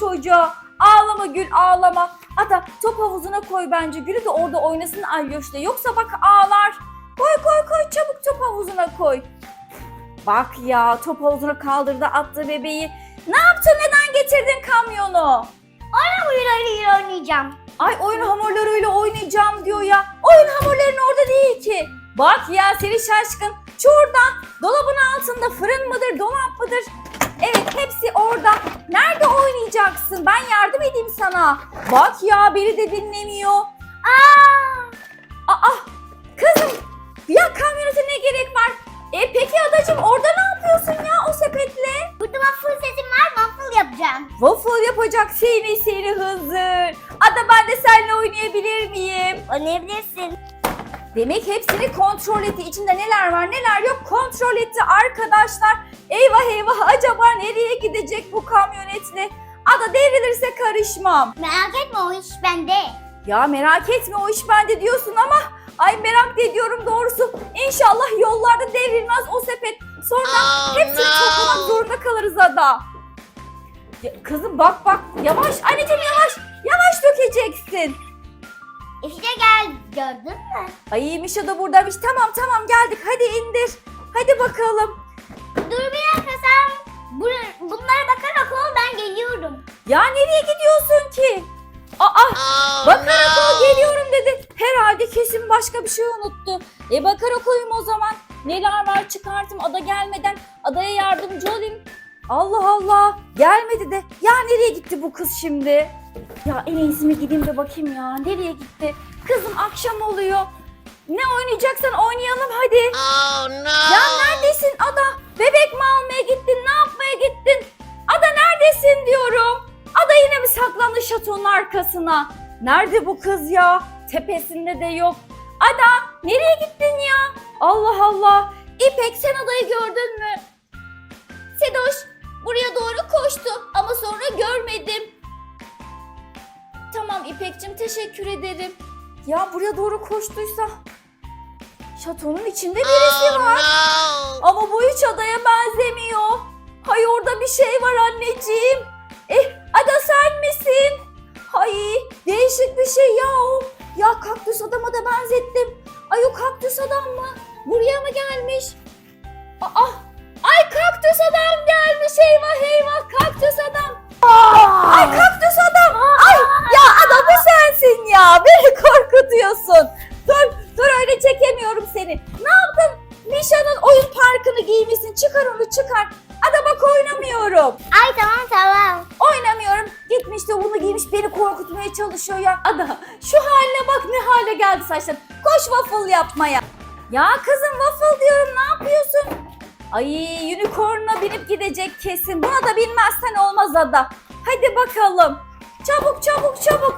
çocuğa? Ağlama Gül ağlama. Ata top havuzuna koy bence Gül'ü de orada oynasın Alyoş'la. Yoksa bak ağlar. Koy koy koy çabuk top havuzuna koy. Bak ya top havuzuna kaldırdı attı bebeği. Ne yaptın neden getirdin kamyonu? Oyunlarıyla oynayacağım. Ay oyun hamurlarıyla oynayacağım diyor ya. Oyun hamurların orada değil ki. Bak ya seni şaşkın. Şurada dolabın altında fırın mıdır dolap mıdır? Evet hepsi orada. Nerede oynayacaksın? Ben yardım edeyim sana. Bak ya beni de dinlemiyor. Aa! Aa kızım ya kamyonete ne gerek var? E peki adacığım orada ne yapıyorsun ya o sepetle? Burada waffle sesim var. Waffle yapacağım. Waffle yapacak seni seni hızır. Ada ben de seninle oynayabilir miyim? Oynayabilirsin. Demek hepsini kontrol etti. İçinde neler var neler yok kontrol etti arkadaşlar. Eyvah eyvah acaba nereye gidecek bu kamyonetle? Ada devrilirse karışmam. Merak etme o iş bende. Ya merak etme o iş bende diyorsun ama ay merak ediyorum doğrusu. İnşallah yollarda devrilmez o sepet. Sonra hepsini toplamak zorunda kalırız Ada. Ya kızım bak bak yavaş anneciğim yavaş yavaş dökeceksin. İşte gel gördün mü? Ay Mişa da buradaymış. Tamam tamam geldik hadi indir. Hadi bakalım. Bunlara bakarak ol ben geliyorum. Ya nereye gidiyorsun ki? Aa bakarak ol geliyorum dedi. Herhalde kesin başka bir şey unuttu. E bakarak oyum o zaman. Neler var çıkartım ada gelmeden adaya yardımcı olayım. Allah Allah gelmedi de. Ya nereye gitti bu kız şimdi? Ya en iyisi mi gideyim de bakayım ya. Nereye gitti? Kızım akşam oluyor. Ne oynayacaksan oynayalım hadi. Oh no! Ya neredesin Ada? Bebek mi almaya gittin? Ne yapmaya gittin? Ada neredesin diyorum. Ada yine mi saklandı şatonun arkasına? Nerede bu kız ya? Tepesinde de yok. Ada nereye gittin ya? Allah Allah. İpek sen adayı gördün mü? Sedoş buraya doğru koştu ama sonra görmedim. Tamam İpek'cim teşekkür ederim. Ya buraya doğru koştuysa şatonun içinde birisi Oh var. no! Ama bu hiç adaya benzemiyor. Hay orada bir şey var anneciğim. Eh ada sen misin? Hay değişik bir şey ya o. Ya kaktüs adama da benzettim. Ay o kaktüs adam mı? Buraya mı gelmiş? Giymiş beni korkutmaya çalışıyor ya. Ada şu haline bak ne hale geldi saçların. Koş waffle yapmaya. Ya kızım waffle diyorum ne yapıyorsun? Ay unicorn'a binip gidecek kesin. Buna da binmezsen olmaz Ada. Hadi bakalım. Çabuk çabuk çabuk.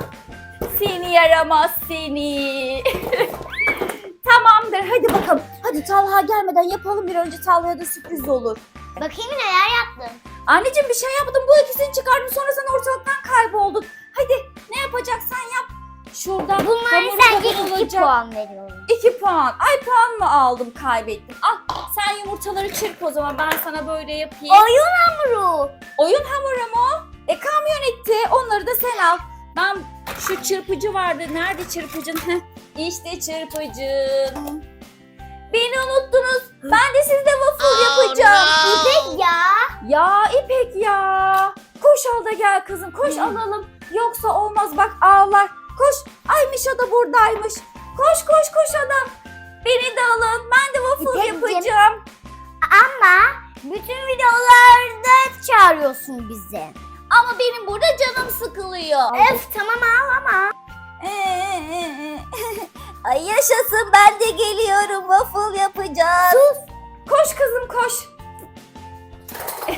Seni yaramaz seni. Tamamdır hadi bakalım. Hadi Talha gelmeden yapalım bir önce Talha'ya da sürpriz olur. Bakayım neler yaptın. Anneciğim bir şey yaptım bu ikisini çıkardım sonra sen ortalıktan kayboldun. Hadi ne yapacaksan yap. Şuradan Bunlara hamuru sence iki puan veriyorum. 2 puan. Ay puan mı aldım kaybettim. Al sen yumurtaları çırp o zaman ben sana böyle yapayım. Oyun hamuru. Oyun hamuru mu? E kamyonetti onları da sen al. Ben şu çırpıcı vardı. Nerede çırpıcın? İşte çırpıcın. Beni unuttunuz. Ben de sizde waffle Oh, yapacağım. no. İpek ya. Ya İpek ya. Koş al da gel kızım. Koş alalım. Yoksa olmaz bak ağlar. Koş. Ay Mişa da buradaymış. Koş koş koş adam. Beni de alın. Ben de waffle İpekciğim. yapacağım. Ama bütün videolarda çağırıyorsun bizi. Ama benim burada canım sıkılıyor. Öf tamam ağlama. Ay yaşasın ben de geliyorum waffle yapacağız. Sus. Koş kızım koş.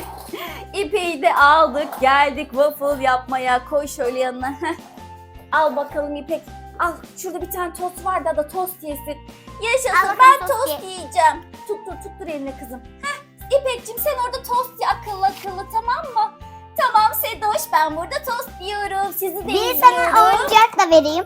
İpeyi de aldık geldik waffle yapmaya. Koy şöyle yanına. Al bakalım İpek. Al şurada bir tane tost var da da tost yesin. Yaşasın Al ben tost tost ye. yiyeceğim. Tuttur tuttur eline kızım. Heh. İpek'cim sen orada tost ye akıllı akıllı tamam mı? Tamam Sedoş ben burada tost yiyorum. Sizi de Bir sana oyuncak da vereyim.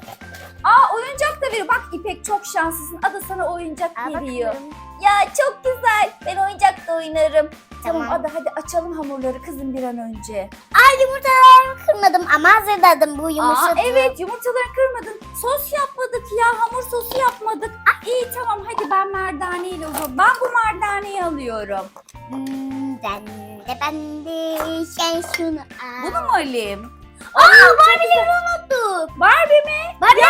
Aa oyuncak da veriyor. Bak İpek çok şanslısın. Ada sana oyuncak Al veriyor. bakalım. Ya çok güzel. Ben oyuncak da oynarım. Tamam, Tamam. Ada hadi açalım hamurları kızım bir an önce. Ay yumurtalarımı kırmadım ama hazırladım bu Aa, yumuşadı. evet yumurtaları kırmadın. Sos yapmadık ya hamur sosu yapmadık. İyi tamam hadi ben merdaneyle zaman. Ben bu merdaneyi alıyorum. Hmm, ben de ben de sen şunu al. Bunu mu alayım? Aa Barbie'leri unuttuk. Barbie mi? Barbie'ye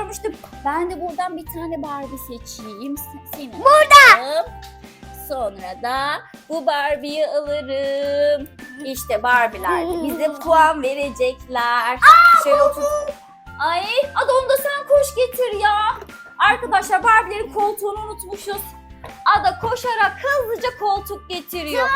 görmüştüm. Ben de buradan bir tane Barbie seçeyim. Se- Seni Burada. Sonra da bu Barbie'yi alırım. İşte Barbie'ler de bize puan verecekler. Şöyle otur. Ay Ada onu da sen koş getir ya. Arkadaşlar Barbie'lerin koltuğunu unutmuşuz. Ada koşarak hızlıca koltuk getiriyor.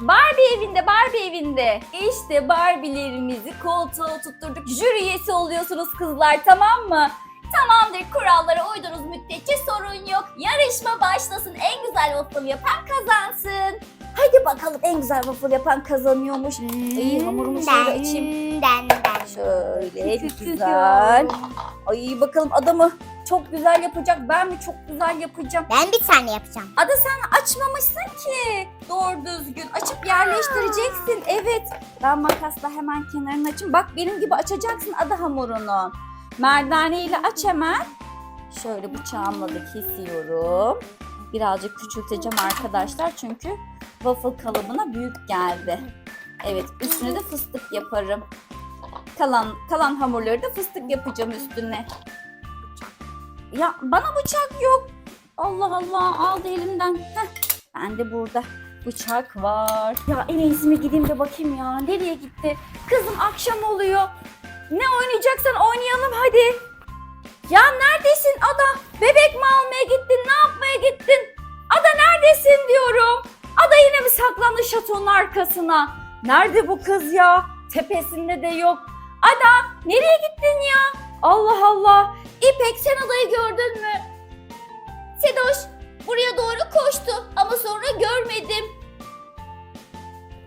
Barbie evinde, Barbie evinde. İşte Barbie'lerimizi koltuğa tutturduk. Jüri üyesi oluyorsunuz kızlar tamam mı? Tamamdır kurallara uydunuz müddetçe sorun yok. Yarışma başlasın. En güzel waffle yapan kazansın. Hadi bakalım en güzel waffle yapan kazanıyormuş. İyi hamurumu şöyle açayım. Den, den. Şöyle güzel. Ay bakalım adamı çok güzel yapacak. Ben mi çok güzel yapacağım? Ben bir tane yapacağım. Ada sen açmamışsın ki. Doğru düzgün. Açıp yerleştireceksin. Evet. Ben makasla hemen kenarını açayım. Bak benim gibi açacaksın ada hamurunu. Merdane ile aç hemen. Şöyle bıçağımla da kesiyorum. Birazcık küçülteceğim arkadaşlar çünkü waffle kalıbına büyük geldi. Evet üstüne de fıstık yaparım. Kalan kalan hamurları da fıstık yapacağım üstüne. Ya bana bıçak yok. Allah Allah aldı elimden. Heh, ben de burada bıçak var. Ya en iyisi mi gideyim de bakayım ya. Nereye gitti? Kızım akşam oluyor. Ne oynayacaksan oynayalım hadi. Ya neredesin Ada? Bebek mi almaya gittin? Ne yapmaya gittin? Ada neredesin diyorum. Ada yine mi saklandı şatonun arkasına? Nerede bu kız ya? Tepesinde de yok. Ada nereye gittin ya? Allah Allah. İpek sen adayı gördün mü? Sedoş buraya doğru koştu ama sonra görmedim.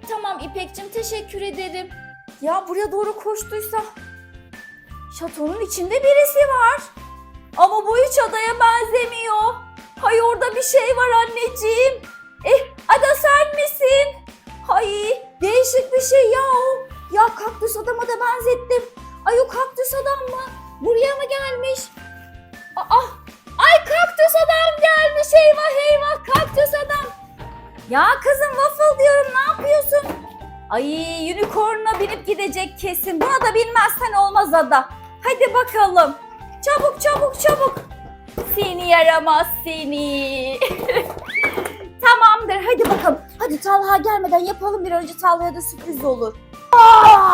Tamam İpek'cim teşekkür ederim. Ya buraya doğru koştuysa şatonun içinde birisi var. Ama bu hiç adaya benzemiyor. Hay orada bir şey var anneciğim. Eh ada sen misin? Hay değişik bir şey ya o. Ya kaktüs adama da benzettim. Ay o kaktüs adam mı? Buraya mı gelmiş? Aa, ay kaktüs adam gelmiş eyvah eyvah kaktüs adam. Ya kızım waffle diyorum ne yapıyorsun? Ay unicorn'a binip gidecek kesin. Buna da binmezsen olmaz ada. Hadi bakalım. Çabuk çabuk çabuk. Seni yaramaz seni. Tamamdır hadi bakalım. Hadi Talha gelmeden yapalım bir önce Talha'ya da sürpriz olur.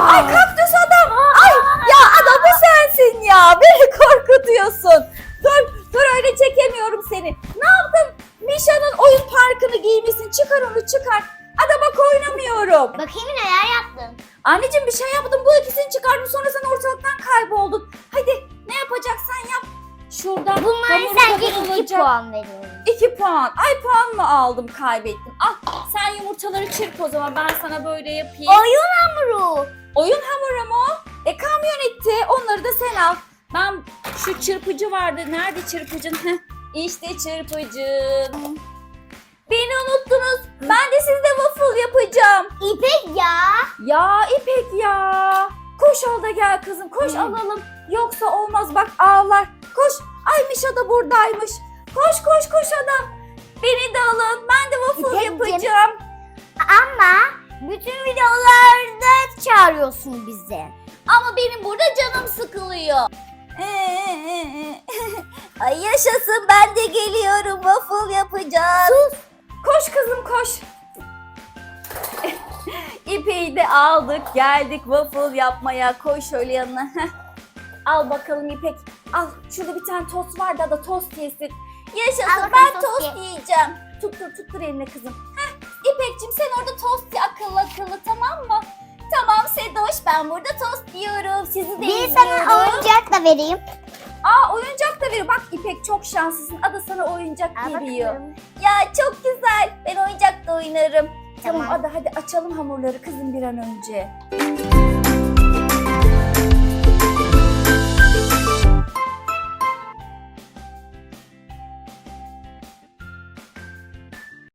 Ay kaktüs adam. Ay ya adam bu sensin ya. Beni korkutuyorsun. Dur dur öyle çekemiyorum seni. Ne yaptın? Mişa'nın oyun parkını giymişsin. Çıkar onu çıkar. Ada bak oynamıyorum. Bakayım neler yaptın. Anneciğim bir şey yaptım. Bu ikisini çıkardım. Sonra sen ortalıktan kayboldun. Hadi ne yapacaksan yap. Şuradan Bunlara hamur sence iki puan veriyorum. 2 puan. Ay puan mı aldım kaybettim. Al sen yumurtaları çırp o zaman ben sana böyle yapayım. Oyun hamuru. Oyun hamuru mu? E kamyonette onları da sen al. Ben şu çırpıcı vardı. Nerede çırpıcın? İşte çırpıcım. Beni unuttunuz. Ben de sizde waffle yapacağım. İpek ya. Ya İpek ya. Koş al da gel kızım. Koş Hı. alalım. Yoksa olmaz bak ağlar. Koş. Ay Mişa da buradaymış. Koş koş koş adam. Beni de alın. Ben de waffle İpekciğim. yapacağım. Ama bütün videolarda çağırıyorsun bizi. Ama benim burada canım sıkılıyor. Ay yaşasın ben de geliyorum waffle yapacağız. Sus. Koş kızım koş. İpeyi de aldık geldik waffle yapmaya. Koy şöyle yanına. Al bakalım İpek. Al şurada bir tane tost var da da tost yesin. Yaşasın bakalım ben tost tost ye. yiyeceğim. Tuttur tuttur eline kızım. Heh. İpek'cim sen orada tost ye akıllı akıllı tamam mı? Tamam Sedoş ben burada tost yiyorum. Sizi de Bir sana izliyorum. oyuncak da vereyim. Aa oyuncak da veriyor. Bak İpek çok şanslısın. Ada sana oyuncak Al veriyor. bakalım. Ya çok güzel. Ben oyuncakla oynarım. Tamam, Tamam. Ada hadi açalım hamurları kızım bir an önce.